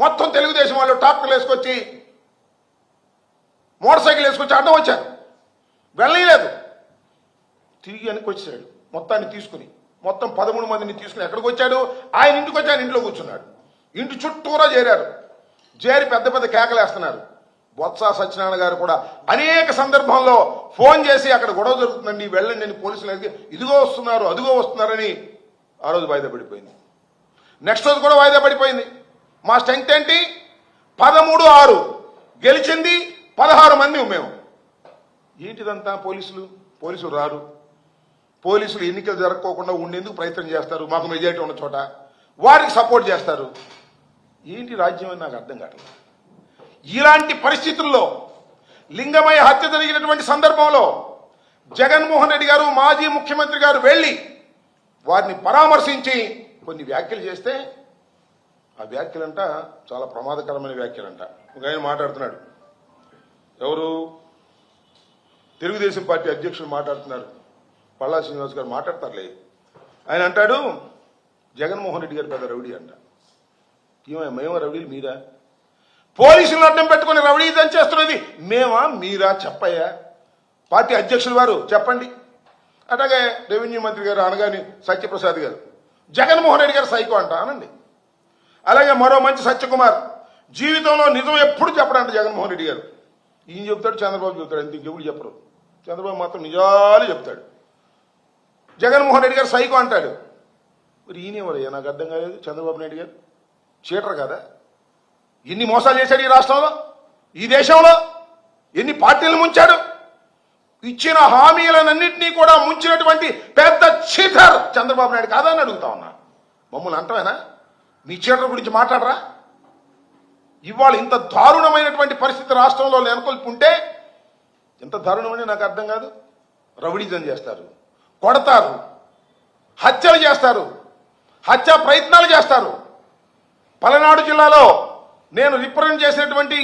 మొత్తం తెలుగుదేశం వాళ్ళు ట్రాక్టర్లు వేసుకొచ్చి మోటార్ సైకిల్ వేసుకొచ్చి అడ్డం వచ్చారు. వెళ్ళలేదు. తిరిగి వెనక్కి మొత్తాన్ని తీసుకుని మొత్తం పదమూడు మందిని తీసుకుని ఎక్కడికి వచ్చాడు? ఆయన ఇంటికి వచ్చి ఆయన ఇంట్లో కూర్చున్నాడు. ఇంటి చుట్టూరా చేరారు. చేరి పెద్ద పెద్ద కేకలేస్తున్నారు బొత్స సత్యనారాయణ గారు కూడా అనేక సందర్భంలో ఫోన్ చేసి అక్కడ గొడవ జరుగుతుందండి వెళ్ళండి అని పోలీసులు అడిగి ఇదిగో వస్తున్నారు అదిగో వస్తున్నారని ఆ రోజు వాయిదా పడిపోయింది. నెక్స్ట్ రోజు కూడా వాయిదా పడిపోయింది. మా స్ట్రెంగ్త్ ఏంటి? పదమూడు ఆరు. గెలిచింది పదహారు మంది మేము. ఏంటిదంతా పోలీసులు? పోలీసులు రారు. పోలీసులు ఎన్నికలు జరగకోకుండా ఉండేందుకు ప్రయత్నం చేస్తారు. మాకు మెజారిటీ ఉన్న చోట వారికి సపోర్ట్ చేస్తారు. ఏంటి రాజ్యం అని నాకు అర్థం కావట్లేదు. ఇలాంటి పరిస్థితుల్లో లింగమయ హత్య జరిగినటువంటి సందర్భంలో జగన్మోహన్ రెడ్డి గారు మాజీ ముఖ్యమంత్రి గారు వెళ్ళి వారిని పరామర్శించి కొన్ని వ్యాఖ్యలు చేస్తే ఆ వ్యాఖ్యలంట చాలా ప్రమాదకరమైన వ్యాఖ్యలంట. ఒక ఆయన మాట్లాడుతున్నాడు. ఎవరు? తెలుగుదేశం పార్టీ అధ్యక్షులు మాట్లాడుతున్నారు. పల్లా శ్రీనివాస్ గారు మాట్లాడతారులే. ఆయన అంటాడు జగన్మోహన్ రెడ్డి గారు పెద్ద రౌడీ అంట. ఏమైనా మేము రౌడీలు? మీరా? పోలీసులను అడ్డం పెట్టుకుని రౌడీజం చేస్తున్నది మేమా? మీరా? చెప్పయ్యా. పార్టీ అధ్యక్షులు వారు చెప్పండి. అట్లాగే రెవెన్యూ మంత్రి గారు అనగాని సత్యప్రసాద్ గారు. జగన్మోహన్ రెడ్డి గారు సైకో అంట అనండి. అలాగే మరో మంచి సత్యకుమార్. జీవితంలో నిజం ఎప్పుడు చెప్పడంట జగన్మోహన్ రెడ్డి గారు. ఈయన చెప్తాడు చంద్రబాబు చెప్తాడు ఎందుకు ఎవరు చెప్పరు. చంద్రబాబు మాత్రం నిజాలు చెప్తాడు. జగన్మోహన్ రెడ్డి గారు సైకో అంటాడు. మరి ఈయన నాకు అర్థం కాలేదు చంద్రబాబు నాయుడు గారు. చీటర్ కదా? ఎన్ని మోసాలు చేశాడు ఈ రాష్ట్రంలో? ఈ దేశంలో? ఎన్ని పార్టీలు ముంచాడు? ఇచ్చిన హామీలన్నింటినీ కూడా ముంచినటువంటి పెద్ద చీటర్ చంద్రబాబు నాయుడు కాదని అని అడుగుతా ఉన్నా. మమ్మల్ని అంటమేనా మీ చీటర్ గురించి మాట్లాడరా? ఇవాళ ఇంత దారుణమైనటువంటి పరిస్థితి రాష్ట్రంలో నెలకొల్పుంటే ఎంత దారుణమని నాకు అర్థం కాదు. రౌడీజం చేస్తారు కొడతారు హత్యలు చేస్తారు హత్య ప్రయత్నాలు చేస్తారు. పలనాడు జిల్లాలో నేను రిప్రజెంట్ చేసినటువంటి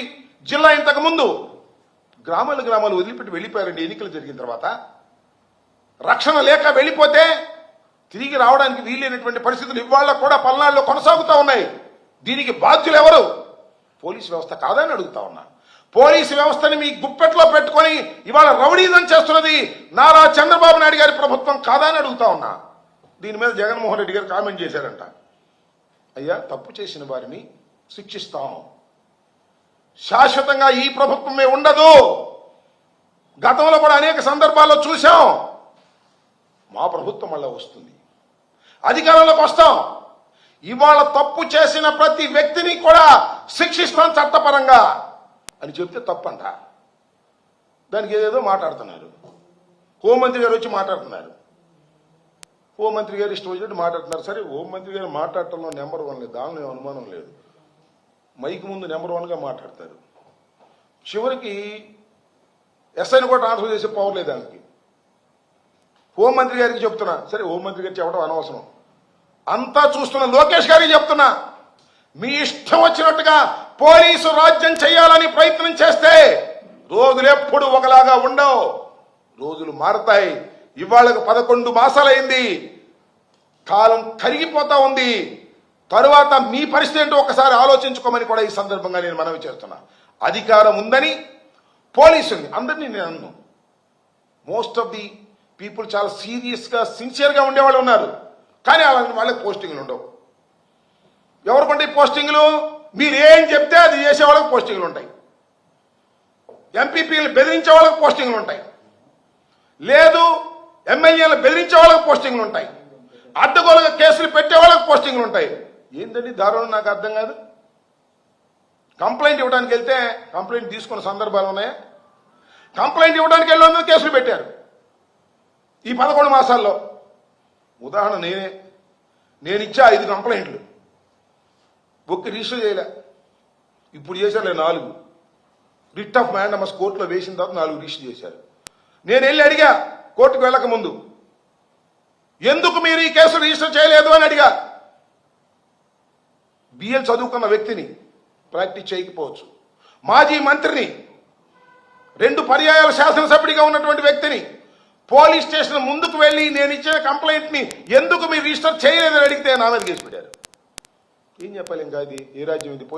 జిల్లా ఇంతకుముందు గ్రామాలు గ్రామాలు వదిలిపెట్టి వెళ్ళిపోయారండి. ఎన్నికలు జరిగిన తర్వాత రక్షణ లేక వెళ్ళిపోతే తిరిగి రావడానికి వీలైనటువంటి పరిస్థితులు ఇవాళ కూడా పల్నాడులో కొనసాగుతూ ఉన్నాయి. దీనికి బాధ్యులు ఎవరు? పోలీసు వ్యవస్థ కాదని అడుగుతా ఉన్నా. పోలీసు వ్యవస్థని మీ గుప్పెట్లో పెట్టుకొని ఇవాళ రౌడీజం చేస్తున్నది నారా చంద్రబాబు నాయుడు గారి ప్రభుత్వం కాదా అని అడుగుతా ఉన్నా. దీని మీద జగన్మోహన్ రెడ్డి గారు కామెంట్ చేశారంట. అయ్యా తప్పు చేసిన వారిని శిక్షిస్తాం. శాశ్వతంగా ఈ ప్రభుత్వమే ఉండదు. గతంలో కూడా అనేక సందర్భాల్లో చూశాం. మా ప్రభుత్వం మళ్ళా వస్తుంది. అధికారంలోకి వస్తాం. ఇవాళ తప్పు చేసిన ప్రతి వ్యక్తిని కూడా శిక్షిస్తాం చట్టపరంగా అని చెప్తే తప్పంట. దానికి ఏదేదో మాట్లాడుతున్నారు. హోంమంత్రి గారు వచ్చి మాట్లాడుతున్నారు. హోంమంత్రి గారు ఇష్టం వచ్చినట్టు మాట్లాడుతున్నారు. సరే హోంమంత్రి గారు మాట్లాడటంలో నెంబర్ వన్ లేదు. దానిలో అనుమానం లేదు. మైక్ ముందు నెంబర్ వన్గా మాట్లాడతారు. చివరికి ఎస్ఐని కూడా ట్రాన్స్ఫర్ చేసే పవర్ లేదు దానికి. హోంమంత్రి గారికి చెప్తున్నా. సరే హోంమంత్రి గారికి చెప్పడం అనవసరం. అంతా చూస్తున్న లోకేష్ గారికి చెప్తున్నా. మీ ఇష్టం వచ్చినట్టుగా పోలీసు రాజ్యం చేయాలని ప్రయత్నం చేస్తే రోజులు ఎప్పుడు ఒకలాగా ఉండవు. రోజులు మారతాయి. ఇవాళకు పదకొండు మాసాలైంది. కాలం కరిగిపోతా ఉంది. తరువాత మీ పరిస్థితి ఏంటో ఒకసారి ఆలోచించుకోమని కూడా ఈ సందర్భంగా నేను మనవి చేస్తున్నా. అధికారం ఉందని పోలీసుల్ని అందరినీ నేను అన్ను మోస్ట్ ఆఫ్ ది పీపుల్ చాలా సీరియస్గా సిన్సియర్గా ఉండేవాళ్ళు ఉన్నారు. కానీ అలాంటి వాళ్ళకి పోస్టింగ్లు ఉండవు. ఎవరు పండి పోస్టింగ్లు? మీరు ఏం చెప్తే అది చేసే వాళ్ళకి పోస్టింగ్లు ఉంటాయి. ఎంపీపీలు బెదిరించే వాళ్ళకి పోస్టింగ్లు ఉంటాయి. లేదు ఎమ్మెల్యేలు బెదిరించే వాళ్ళకి పోస్టింగ్లు ఉంటాయి. అడ్డగోలుగా కేసులు పెట్టే వాళ్ళకి పోస్టింగ్లు ఉంటాయి. ఏంటండి దారుణం? నాకు అర్థం కాదు. కంప్లైంట్ ఇవ్వడానికి వెళ్తే కంప్లైంట్ తీసుకున్న సందర్భాలు ఉన్నాయా? కంప్లైంట్ ఇవ్వడానికి వెళ్ళినందుకు కేసులు పెట్టారు. ఈ పదకొండు మాసాల్లో. ఉదాహరణ నేనే. నేను ఇచ్చా ఐదు కంప్లైంట్లు. ఒక్క రిజిస్టర్ చేయలే. ఇప్పుడు చేశారులే నాలుగు. రిట్ ఆఫ్ మ్యాండమస్ కోర్టులో వేసిన తర్వాత నాలుగు రిజిస్టర్ చేశారు. నేను వెళ్ళి అడిగా కోర్టుకు వెళ్ళక ముందు ఎందుకు మీరు ఈ కేసు రిజిస్టర్ చేయలేదు? అని అడిగా. బిఎల్ చదువుకున్న వ్యక్తిని ప్రాక్టీస్ చేయకపోవచ్చు. మాజీ మంత్రిని రెండు పర్యాయాల శాసనసభ్యుడిగా ఉన్నటువంటి వ్యక్తిని పోలీస్ స్టేషన్ ముందుకు వెళ్ళి నేను ఇచ్చిన కంప్లైంట్ని ఎందుకు మీరు రిజిస్టర్ చేయలేదని అడిగితే నా మీద కేసు పెట్టారు. ఏం చెప్పాలి ఇంకా ఇది ఏ రాజ్యం ఇది?